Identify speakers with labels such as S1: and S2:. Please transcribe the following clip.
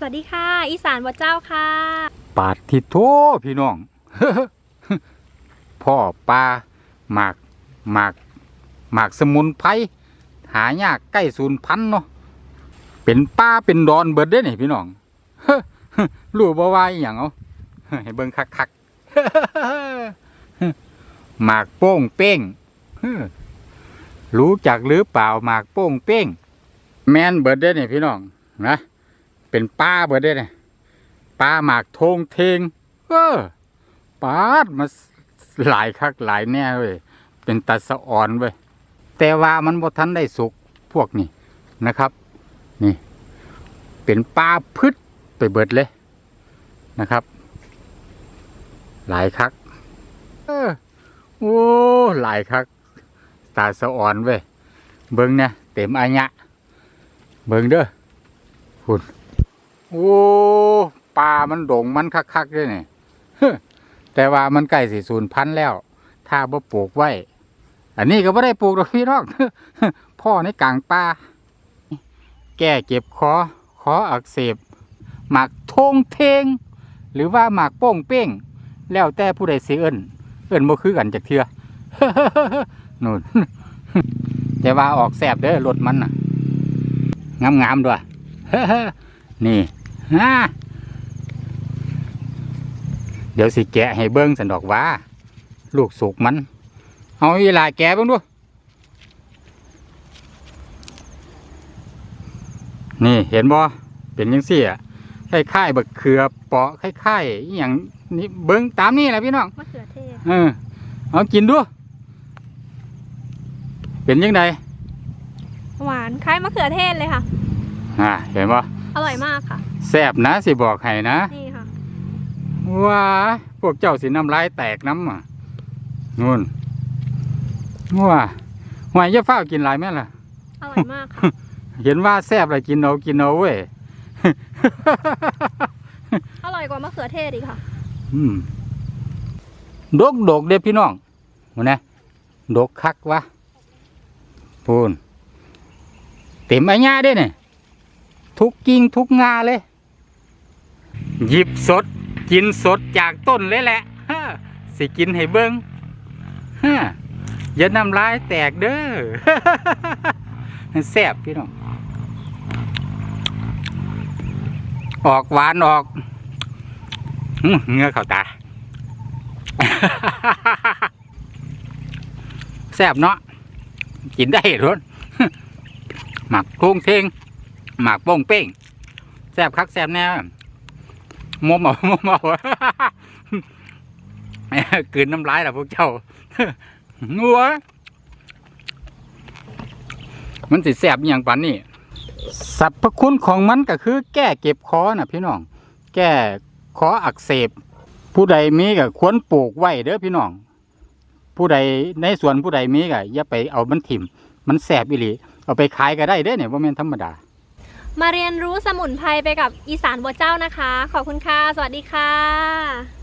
S1: สวัสดีค่ะ อีสานวัดเจ้าค่ะ
S2: ปาดทิโทพี่น้อง พ่อปลาหมากหมากหมากสมุนไพรหายากใกล้ศูนย์พันเนาะเป็นป้าเป็นดอนเบิดเด้นี่พี่น้องรู้บ่ว่าอย่างเอาให้เบิ่งคักๆหมากโป้งเป้งรู้จักหรือเปล่าหมากโป้งเป้ง แมนเบิดเด้นี่พี่น้องนะ เป็นป้าเบิดเด้นี่ปลาหมากทงเทง เออปาดมาหลายคักหลายแน่เว้ยเป็นตาสะอ่อนเว้ยแต่ว่ามันบ่ทันได้สุกพวกนี้นะครับ นี่ เป็นปลาพึดไปเบิดเลยนะครับ หลายคักเออโอ้หลายคักตาสะอ่อนเว้ยเบิ่งเนี่ยเต็มอายะเบิ่งเด้อหุ่น โอ้ปลามันโด่งมันคักๆด้วยนี่แต่ว่ามันใกล้สิสูญพันธุ์แล้ว ถ้าบ่ปลูกไว้ อันนี้ก็ไม่ได้ปลูกหรอกพี่น้องพ่อในกลางป่าแก้เก็บคอคออักเสบหมากทงเทง หรือว่าหมากโป้งเป้ง แล้วแต่ผู้ใดเสิเอิ้นเอิ้นบ่คือกันจากเทือนู่นแต่ว่าออกแสบเด้อรถมันน่ะงามๆด้วยนี่ ฮะเดี๋ยวสิแกะให้เบิ้งสันดอกว่า ลูกสุกมัน เอาอีหลาแกะเบิ้งดูนี่เห็นบ่เป็นยังสี่อะคล้ายๆบักเขือเปาะคล้ายๆอหย่างนี้เบิ้งตามนี่แหละพี่น้อง
S1: มะเขือเทศ
S2: เออเอากินดูเป็นยังไง
S1: หวานคล้ายมะเขือเทศเลยค่ะ
S2: อ่าเห็นบ่
S1: อร่อยมากค่ะ
S2: แซ่บนะสิบอกให้นะ
S1: นี่ค่ะ
S2: ว้าพวกเจ้าสิน้ำลายแตกน้ำอะนู่นว้าหวยจะเฝ้าวกินหลายแม่ล่ะ
S1: อร่อยมากค่ะ
S2: เห็นว่าแซ่บอะไรกินเอากินเอาเว้ย
S1: อร่อยกว่ามะเขือเทศอีกค่ะ
S2: อืมดกดกเด้อพี่น้องมูนะดกคักวะพูนเต็มไอ้ญาเด้เนี่ยทุกกิ่งทุกงาเลย หยิบสด กินสดจากต้นเลยแหละฮะสิกินให้เบิงฮะอย่าน้ำลายแตกเด้อแซ่บพี่น้องออกหวานออกเงือเข้าตาแซ่บเนาะกินได้รสหมักทุ่งเทงหมักโป้งเป้งแซ่บคักแซ่บแน่ มมเอามมเอากลืนน้ำลายแล้วพวกเจ้างัวมันสิแซ่บอย่างปันนี่สรรพคุณของมันก็คือ แก้เก็บคอน่ะพี่น้อง แก้คออักเสบ ผู้ใดมีก็ควรปลูกไว้เด้อพี่น้อง ผู้ใดในสวนผู้ใดมีก็อย่าไปเอามันถิ่ม มันแสบอีหลีเอาไปขายก็ได้เด้อเนี่ยว่าแม่นธรรมดา
S1: มาเรียนรู้สมุนไพรไปกับอีสานบัวเจ้านะคะ ขอบคุณค่ะ สวัสดีค่ะ